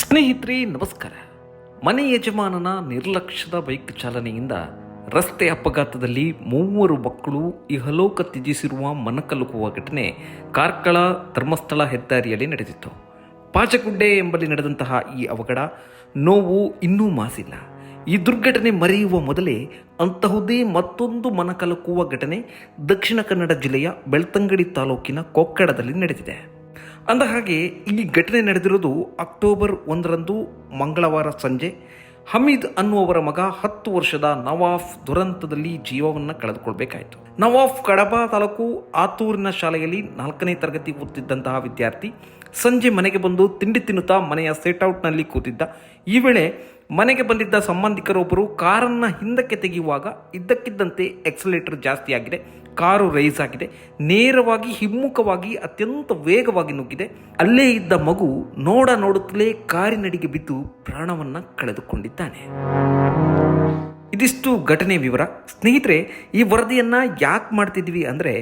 ಸ್ನೇಹಿತರೆ, ನಮಸ್ಕಾರ. ಮನೆ ಯಜಮಾನನ ನಿರ್ಲಕ್ಷ್ಯದ ಬೈಕ್ ಚಾಲನೆಯಿಂದ ರಸ್ತೆ ಅಪಘಾತದಲ್ಲಿ ಮೂವರು ಮಕ್ಕಳು ಇಹಲೋಕ ತ್ಯಜಿಸಿರುವ ಮನಕಲುಕುವ ಘಟನೆ ಕಾರ್ಕಳ ಧರ್ಮಸ್ಥಳ ಹೆದ್ದಾರಿಯಲ್ಲಿ ನಡೆದಿತ್ತು. ಪಾಚಗುಡ್ಡೆ ಎಂಬಲ್ಲಿ ನಡೆದಂತಹ ಈ ಅವಘಡ ನೋವು ಇನ್ನೂ ಮಾಸಿಲ್ಲ. ಈ ದುರ್ಘಟನೆ ಮರೆಯುವ ಮೊದಲೇ ಅಂತಹುದೇ ಮತ್ತೊಂದು ಮನಕಲಕುವ ಘಟನೆ ದಕ್ಷಿಣ ಕನ್ನಡ ಜಿಲ್ಲೆಯ ಬೆಳ್ತಂಗಡಿ ತಾಲೂಕಿನ ಕೊಕ್ಕಡದಲ್ಲಿ ನಡೆದಿದೆ. ಅಂದ ಹಾಗೆ ಈ ಘಟನೆ ನಡೆದಿರೋದು ಅಕ್ಟೋಬರ್ ಒಂದರಂದು ಮಂಗಳವಾರ ಸಂಜೆ. ಹಮೀದ್ ಅನ್ನುವವರ ಮಗ ಹತ್ತು ವರ್ಷದ ನವಾಫ್ ದುರಂತದಲ್ಲಿ ಜೀವವನ್ನು ಕಳೆದುಕೊಳ್ಬೇಕಾಯಿತು. ನವಾಫ್ ಕಡಬ ತಾಲೂಕು ಆತೂರಿನ ಶಾಲೆಯಲ್ಲಿ ನಾಲ್ಕನೇ ತರಗತಿ ಓದ್ತಿದ್ದಂತಹ ವಿದ್ಯಾರ್ಥಿ ಸಂಜೆ ಮನೆಗೆ ಬಂದು ತಿಂಡಿ ತಿನ್ನುತ್ತಾ ಮನೆಯ ಸೆಟ್ಔಟ್ನಲ್ಲಿ ಕೂತಿದ್ದ. ಈ ವೇಳೆ ಮನೆಗೆ ಬಂದಿದ್ದ ಸಂಬಂಧಿಕರೊಬ್ಬರು ಕಾರನ್ನು ಹಿಂದಕ್ಕೆ ತೆಗೆಯುವಾಗ ಇದ್ದಕ್ಕಿದ್ದಂತೆ ಎಕ್ಸಲೇಟರ್ ಜಾಸ್ತಿ ಆಗಿದೆ, ಕಾರು ರೈಸ್ ಆಗಿದೆ, ನೇರವಾಗಿ ಹಿಮ್ಮುಖವಾಗಿ ಅತ್ಯಂತ ವೇಗವಾಗಿ ನುಗ್ಗಿದೆ. ಅಲ್ಲೇ ಇದ್ದ ಮಗು ನೋಡ ನೋಡುತ್ತಲೇ ಕಾರಿನಡಿಗೆ ಬಿದ್ದು ಪ್ರಾಣವನ್ನು ಕಳೆದುಕೊಂಡಿದ್ದಾನೆ. ಇದಿಷ್ಟು ಘಟನೆ ವಿವರ. ಸ್ನೇಹಿತರೆ, ಈ ವರದಿಯನ್ನು ಯಾಕೆ ಮಾಡ್ತಿದ್ವಿ ಅಂದರೆ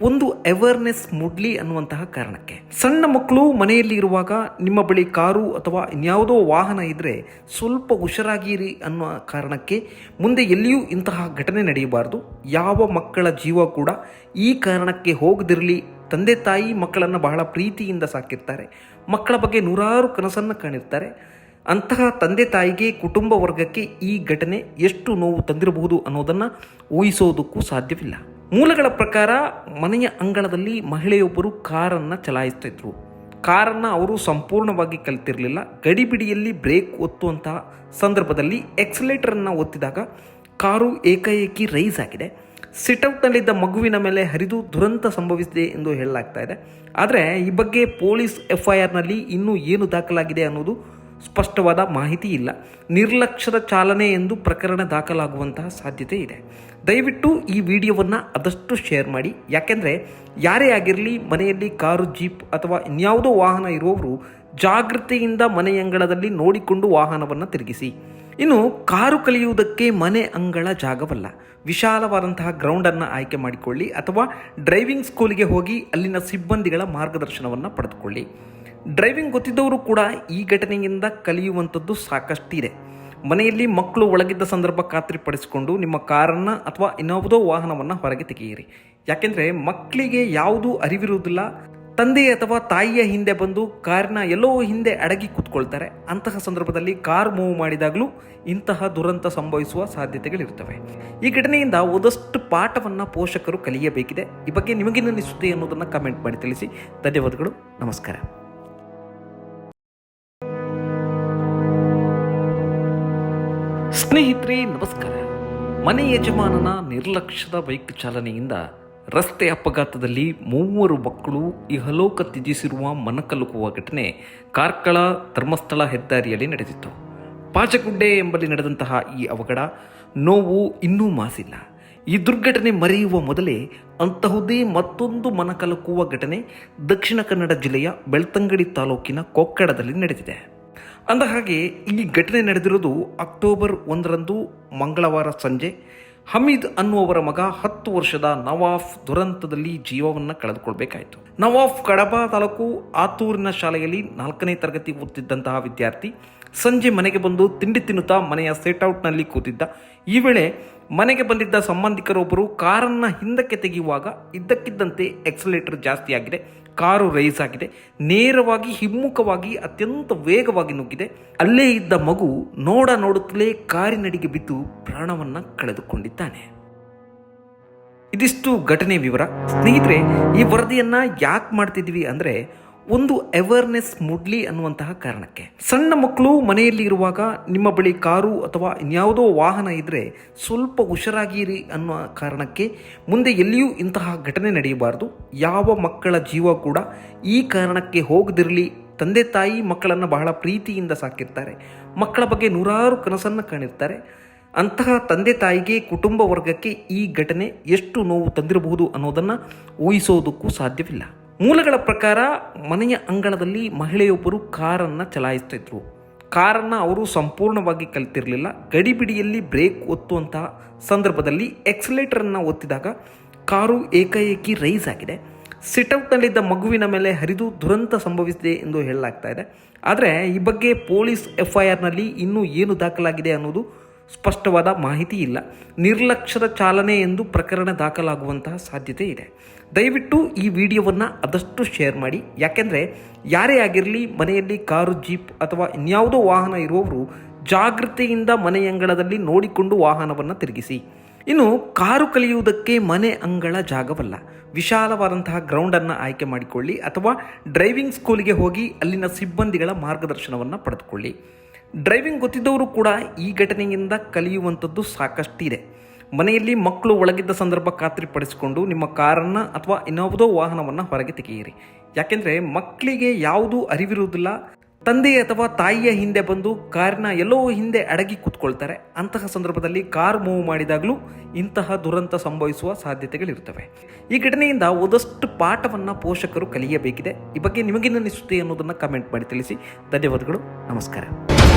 ಒಂದು ಅವೇರ್ನೆಸ್ ಮೂಡ್ಲಿ ಅನ್ನುವಂತಹ ಕಾರಣಕ್ಕೆ. ಸಣ್ಣ ಮಕ್ಕಳು ಮನೆಯಲ್ಲಿ ಇರುವಾಗ ನಿಮ್ಮ ಬಳಿ ಕಾರು ಅಥವಾ ಇನ್ಯಾವುದೋ ವಾಹನ ಇದ್ದರೆ ಸ್ವಲ್ಪ ಹುಷಾರಾಗಿರಿ ಅನ್ನುವ ಕಾರಣಕ್ಕೆ ಮುಂದೆ ಎಲ್ಲಿಯೂ ಇಂತಹ ಘಟನೆ ನಡೆಯಬಾರದು. ಯಾವ ಮಕ್ಕಳ ಜೀವ ಕೂಡ ಈ ಕಾರಣಕ್ಕೆ ಹೋಗದಿರಲಿ. ತಂದೆ ತಾಯಿ ಮಕ್ಕಳನ್ನು ಬಹಳ ಪ್ರೀತಿಯಿಂದ ಸಾಕಿರ್ತಾರೆ. ಮಕ್ಕಳ ಬಗ್ಗೆ ನೂರಾರು ಕನಸನ್ನು ಕಾಣಿರ್ತಾರೆ. ಅಂತಹ ತಂದೆ ತಾಯಿಗೆ ಕುಟುಂಬ ವರ್ಗಕ್ಕೆ ಈ ಘಟನೆ ಎಷ್ಟು ನೋವು ತಂದಿರಬಹುದು ಅನ್ನೋದನ್ನು ಊಹಿಸೋದಕ್ಕೂ ಸಾಧ್ಯವಿಲ್ಲ. ಮೂಲಗಳ ಪ್ರಕಾರ ಮನೆಯ ಅಂಗಳದಲ್ಲಿ ಮಹಿಳೆಯೊಬ್ಬರು ಕಾರನ್ನು ಚಲಾಯಿಸ್ತಿದ್ರು ಕಾರನ್ನು ಅವರು ಸಂಪೂರ್ಣವಾಗಿ ಕಲಿತಿರಲಿಲ್ಲ. ಗಡಿಬಿಡಿಯಲ್ಲಿ ಬ್ರೇಕ್ ಒತ್ತುವಂತಹ ಸಂದರ್ಭದಲ್ಲಿ ಎಕ್ಸಲೇಟರನ್ನು ಒತ್ತಿದಾಗ ಕಾರು ಏಕಾಏಕಿ ರೈಸ್ ಆಗಿದೆ. ಸಿಟೌಟ್ನಲ್ಲಿದ್ದ ಮಗುವಿನ ಮೇಲೆ ಹರಿದು ದುರಂತ ಸಂಭವಿಸಿದೆ ಎಂದು ಹೇಳಲಾಗ್ತಾ ಇದೆ. ಆದರೆ ಈ ಬಗ್ಗೆ ಪೊಲೀಸ್ ಎಫ್ ಐ ಆರ್ನಲ್ಲಿ ಇನ್ನೂ ಏನು ದಾಖಲಾಗಿದೆ ಅನ್ನೋದು ಸ್ಪಷ್ಟವಾದ ಮಾಹಿತಿ ಇಲ್ಲ. ನಿರ್ಲಕ್ಷ್ಯದ ಚಾಲನೆ ಎಂದು ಪ್ರಕರಣ ದಾಖಲಾಗುವಂತಹ ಸಾಧ್ಯತೆ ಇದೆ. ದಯವಿಟ್ಟು ಈ ವಿಡಿಯೋವನ್ನು ಆದಷ್ಟು ಶೇರ್ ಮಾಡಿ. ಯಾಕೆಂದರೆ ಯಾರೇ ಆಗಿರಲಿ, ಮನೆಯಲ್ಲಿ ಕಾರು, ಜೀಪ್ ಅಥವಾ ಇನ್ಯಾವುದೋ ವಾಹನ ಇರುವವರು ಜಾಗೃತಿಯಿಂದ ಮನೆಯಂಗಳದಲ್ಲಿ ನೋಡಿಕೊಂಡು ವಾಹನವನ್ನು ತಿರುಗಿಸಿ. ಇನ್ನು ಕಾರು ಕಲಿಯುವುದಕ್ಕೆ ಮನೆ ಅಂಗಳ ಜಾಗವಲ್ಲ. ವಿಶಾಲವಾದಂತಹ ಗ್ರೌಂಡನ್ನು ಆಯ್ಕೆ ಮಾಡಿಕೊಳ್ಳಿ ಅಥವಾ ಡ್ರೈವಿಂಗ್ ಸ್ಕೂಲಿಗೆ ಹೋಗಿ ಅಲ್ಲಿನ ಸಿಬ್ಬಂದಿಗಳ ಮಾರ್ಗದರ್ಶನವನ್ನು ಪಡೆದುಕೊಳ್ಳಿ. ಡ್ರೈವಿಂಗ್ ಗೊತ್ತಿದ್ದವರು ಕೂಡ ಈ ಘಟನೆಯಿಂದ ಕಲಿಯುವಂಥದ್ದು ಸಾಕಷ್ಟಿದೆ. ಮನೆಯಲ್ಲಿ ಮಕ್ಕಳು ಒಳಗಿದ್ದ ಸಂದರ್ಭ ಖಾತ್ರಿಪಡಿಸಿಕೊಂಡು ನಿಮ್ಮ ಕಾರನ್ನು ಅಥವಾ ಇನ್ನಾವುದೋ ವಾಹನವನ್ನು ಹೊರಗೆ ತೆಗೆಯಿರಿ. ಯಾಕೆಂದರೆ ಮಕ್ಕಳಿಗೆ ಯಾವುದೂ ಅರಿವಿರುವುದಿಲ್ಲ. ತಂದೆ ಅಥವಾ ತಾಯಿಯ ಹಿಂದೆ ಬಂದು ಕಾರಿನ ಎಲ್ಲೋ ಹಿಂದೆ ಅಡಗಿ ಕೂತ್ಕೊಳ್ತಾರೆ. ಅಂತಹ ಸಂದರ್ಭದಲ್ಲಿ ಕಾರ್ ಮೂವ್ ಮಾಡಿದಾಗಲೂ ಇಂತಹ ದುರಂತ ಸಂಭವಿಸುವ ಸಾಧ್ಯತೆಗಳಿರ್ತವೆ ಈ ಘಟನೆಯಿಂದ ಒಂದಷ್ಟು ಪಾಠವನ್ನು ಪೋಷಕರು ಕಲಿಯಬೇಕಿದೆ. ಈ ಬಗ್ಗೆ ನಿಮಗೇನು ಅನಿಸುತ್ತೆ ಅನ್ನೋದನ್ನು ಕಮೆಂಟ್ ಮಾಡಿ ತಿಳಿಸಿ. ಧನ್ಯವಾದಗಳು. ನಮಸ್ಕಾರ. ಸ್ನೇಹಿತರೆ, ನಮಸ್ಕಾರ. ಮನೆ ಯಜಮಾನನ ನಿರ್ಲಕ್ಷ್ಯದ ಬೈಕ್ ಚಾಲನೆಯಿಂದ ರಸ್ತೆ ಅಪಘಾತದಲ್ಲಿ ಮೂವರು ಮಕ್ಕಳು ಇಹಲೋಕ ತ್ಯಜಿಸಿರುವ ಮನಕಲುಕುವ ಘಟನೆ ಕಾರ್ಕಳ ಧರ್ಮಸ್ಥಳ ಹೆದ್ದಾರಿಯಲ್ಲಿ ನಡೆದಿತ್ತು. ಪಾಚಗುಡ್ಡೆ ಎಂಬಲ್ಲಿ ನಡೆದಂತಹ ಈ ಅವಘಡ ನೋವು ಇನ್ನೂ ಮಾಸಿಲ್ಲ. ಈ ದುರ್ಘಟನೆ ಮರೆಯುವ ಮೊದಲೇ ಅಂತಹುದೇ ಮತ್ತೊಂದು ಮನಕಲಕುವ ಘಟನೆ ದಕ್ಷಿಣ ಕನ್ನಡ ಜಿಲ್ಲೆಯ ಬೆಳ್ತಂಗಡಿ ತಾಲೂಕಿನ ಕೊಕ್ಕಡದಲ್ಲಿ ನಡೆದಿದೆ. ಅಂದ ಹಾಗೆ ಈ ಘಟನೆ ನಡೆದಿರೋದು ಅಕ್ಟೋಬರ್ ಒಂದರಂದು ಮಂಗಳವಾರ ಸಂಜೆ. ಹಮೀದ್ ಅನ್ನುವವರ ಮಗ ಹತ್ತು ವರ್ಷದ ನವಾಫ್ ದುರಂತದಲ್ಲಿ ಜೀವವನ್ನು ಕಳೆದುಕೊಳ್ಬೇಕಾಯಿತು. ನವಾಫ್ ಕಡಬ ತಾಲೂಕು ಆತೂರಿನ ಶಾಲೆಯಲ್ಲಿ ನಾಲ್ಕನೇ ತರಗತಿ ಓದ್ತಿದ್ದಂತಹ ವಿದ್ಯಾರ್ಥಿ ಸಂಜೆ ಮನೆಗೆ ಬಂದು ತಿಂಡಿ ತಿನ್ನುತ್ತಾ ಮನೆಯ ಸೆಟ್ಔಟ್ನಲ್ಲಿ ಕೂತಿದ್ದ. ಈ ವೇಳೆ ಮನೆಗೆ ಬಂದಿದ್ದ ಸಂಬಂಧಿಕರೊಬ್ಬರು ಕಾರನ್ನು ಹಿಂದಕ್ಕೆ ತೆಗೆಯುವಾಗ ಇದ್ದಕ್ಕಿದ್ದಂತೆ ಎಕ್ಸಲೇಟರ್ ಜಾಸ್ತಿ ಆಗಿದೆ ಕಾರು ರೈಸ್ ಆಗಿದೆ. ನೇರವಾಗಿ, ಹಿಮ್ಮುಖವಾಗಿ, ಅತ್ಯಂತ ವೇಗವಾಗಿ ನುಗ್ಗಿದೆ. ಅಲ್ಲೇ ಇದ್ದ ಮಗು ನೋಡ ನೋಡುತ್ತಲೇ ಕಾರಿನಡಿಗೆ ಬಿದ್ದು ಪ್ರಾಣವನ್ನು ಕಳೆದುಕೊಂಡಿದ್ದಾನೆ. ಇದಿಷ್ಟು ಘಟನೆ ವಿವರ. ಸ್ನೇಹಿತರೆ, ಈ ವರದಿಯನ್ನು ಯಾಕೆ ಮಾಡ್ತಿದ್ವಿ ಅಂದರೆ ಒಂದು ಅವೇರ್ನೆಸ್ ಮೂಡ್ಲಿ ಅನ್ನುವಂತಹ ಕಾರಣಕ್ಕೆ. ಸಣ್ಣ ಮಕ್ಕಳು ಮನೆಯಲ್ಲಿ ಇರುವಾಗ ನಿಮ್ಮ ಬಳಿ ಕಾರು ಅಥವಾ ಇನ್ಯಾವುದೋ ವಾಹನ ಇದ್ದರೆ ಸ್ವಲ್ಪ ಹುಷಾರಾಗಿರಿ ಅನ್ನುವ ಕಾರಣಕ್ಕೆ ಮುಂದೆ ಎಲ್ಲಿಯೂ ಇಂತಹ ಘಟನೆ ನಡೆಯಬಾರದು. ಯಾವ ಮಕ್ಕಳ ಜೀವ ಕೂಡ ಈ ಕಾರಣಕ್ಕೆ ಹೋಗದಿರಲಿ. ತಂದೆ ತಾಯಿ ಮಕ್ಕಳನ್ನು ಬಹಳ ಪ್ರೀತಿಯಿಂದ ಸಾಕಿರ್ತಾರೆ. ಮಕ್ಕಳ ಬಗ್ಗೆ ನೂರಾರು ಕನಸನ್ನು ಕಾಣಿರ್ತಾರೆ. ಅಂತಹ ತಂದೆ ತಾಯಿಗೆ ಕುಟುಂಬ ವರ್ಗಕ್ಕೆ ಈ ಘಟನೆ ಎಷ್ಟು ನೋವು ತಂದಿರಬಹುದು ಅನ್ನೋದನ್ನು ಊಹಿಸೋದಕ್ಕೂ ಸಾಧ್ಯವಿಲ್ಲ. ಮೂಲಗಳ ಪ್ರಕಾರ ಮನೆಯ ಅಂಗಳದಲ್ಲಿ ಮಹಿಳೆಯೊಬ್ಬರು ಕಾರನ್ನು ಚಲಾಯಿಸ್ತಿದ್ರು. ಕಾರನ್ನು ಅವರು ಸಂಪೂರ್ಣವಾಗಿ ಕಲಿತಿರಲಿಲ್ಲ. ಗಡಿಬಿಡಿಯಲ್ಲಿ ಬ್ರೇಕ್ ಒತ್ತುವಂತಹ ಸಂದರ್ಭದಲ್ಲಿ ಎಕ್ಸಲೇಟರನ್ನು ಒತ್ತಿದಾಗ ಕಾರು ಏಕಾಏಕಿ ರೈಸ್ ಆಗಿದೆ. ಸಿಟೌಟ್ನಲ್ಲಿದ್ದ ಮಗುವಿನ ಮೇಲೆ ಹರಿದು ದುರಂತ ಸಂಭವಿಸಿದೆ ಎಂದು ಹೇಳಲಾಗ್ತಾ ಇದೆ. ಆದರೆ ಈ ಬಗ್ಗೆ ಪೊಲೀಸ್ ಎಫ್ ಐ ಆರ್ನಲ್ಲಿ ಇನ್ನೂ ಏನು ದಾಖಲಾಗಿದೆ ಅನ್ನೋದು ಸ್ಪಷ್ಟವಾದ ಮಾಹಿತಿ ಇಲ್ಲ. ನಿರ್ಲಕ್ಷ್ಯದ ಚಾಲನೆ ಎಂದು ಪ್ರಕರಣ ದಾಖಲಾಗುವಂತಹ ಸಾಧ್ಯತೆ ಇದೆ. ದಯವಿಟ್ಟು ಈ ವಿಡಿಯೋವನ್ನು ಆದಷ್ಟು ಶೇರ್ ಮಾಡಿ. ಯಾಕೆಂದರೆ ಯಾರೇ ಆಗಿರಲಿ, ಮನೆಯಲ್ಲಿ ಕಾರು, ಜೀಪ್ ಅಥವಾ ಇನ್ಯಾವುದೋ ವಾಹನ ಇರುವವರು ಜಾಗೃತೆಯಿಂದ ಮನೆಯಂಗಳದಲ್ಲಿ ನೋಡಿಕೊಂಡು ವಾಹನವನ್ನು ತಿರುಗಿಸಿ. ಇನ್ನು ಕಾರು ಕಲಿಯುವುದಕ್ಕೆ ಮನೆ ಅಂಗಳ ಜಾಗವಲ್ಲ. ವಿಶಾಲವಾದಂತಹ ಗ್ರೌಂಡನ್ನು ಆಯ್ಕೆ ಮಾಡಿಕೊಳ್ಳಿ ಅಥವಾ ಡ್ರೈವಿಂಗ್ ಸ್ಕೂಲಿಗೆ ಹೋಗಿ ಅಲ್ಲಿನ ಸಿಬ್ಬಂದಿಗಳ ಮಾರ್ಗದರ್ಶನವನ್ನು ಪಡೆದುಕೊಳ್ಳಿ. ಡ್ರೈವಿಂಗ್ ಗೊತ್ತಿದ್ದವರು ಕೂಡ ಈ ಘಟನೆಯಿಂದ ಕಲಿಯುವಂಥದ್ದು ಸಾಕಷ್ಟಿದೆ. ಮನೆಯಲ್ಲಿ ಮಕ್ಕಳು ಒಳಗಿದ್ದ ಸಂದರ್ಭ ಖಾತ್ರಿಪಡಿಸಿಕೊಂಡು ನಿಮ್ಮ ಕಾರನ್ನು ಅಥವಾ ಇನ್ನಾವುದೋ ವಾಹನವನ್ನು ಹೊರಗೆ ತೆಗೆಯಿರಿ. ಯಾಕೆಂದರೆ ಮಕ್ಕಳಿಗೆ ಯಾವುದೂ ಅರಿವಿರುವುದಿಲ್ಲ ತಂದೆ ಅಥವಾ ತಾಯಿಯ ಹಿಂದೆ ಬಂದು ಕಾರಿನ ಎಲ್ಲೋ ಹಿಂದೆ ಅಡಗಿ ಕೂತ್ಕೊಳ್ತಾರೆ. ಅಂತಹ ಸಂದರ್ಭದಲ್ಲಿ ಕಾರ್ ಮೂವ್ ಮಾಡಿದಾಗಲೂ ಇಂತಹ ದುರಂತ ಸಂಭವಿಸುವ ಸಾಧ್ಯತೆಗಳಿರುತ್ತವೆ. ಈ ಘಟನೆಯಿಂದ ಒಂದಷ್ಟು ಪಾಠವನ್ನು ಪೋಷಕರು ಕಲಿಯಬೇಕಿದೆ. ಈ ಬಗ್ಗೆ ನಿಮಗೇನು ಅನ್ನಿಸುತ್ತೆ ಅನ್ನೋದನ್ನು ಕಮೆಂಟ್ ಮಾಡಿ ತಿಳಿಸಿ. ಧನ್ಯವಾದಗಳು. ನಮಸ್ಕಾರ.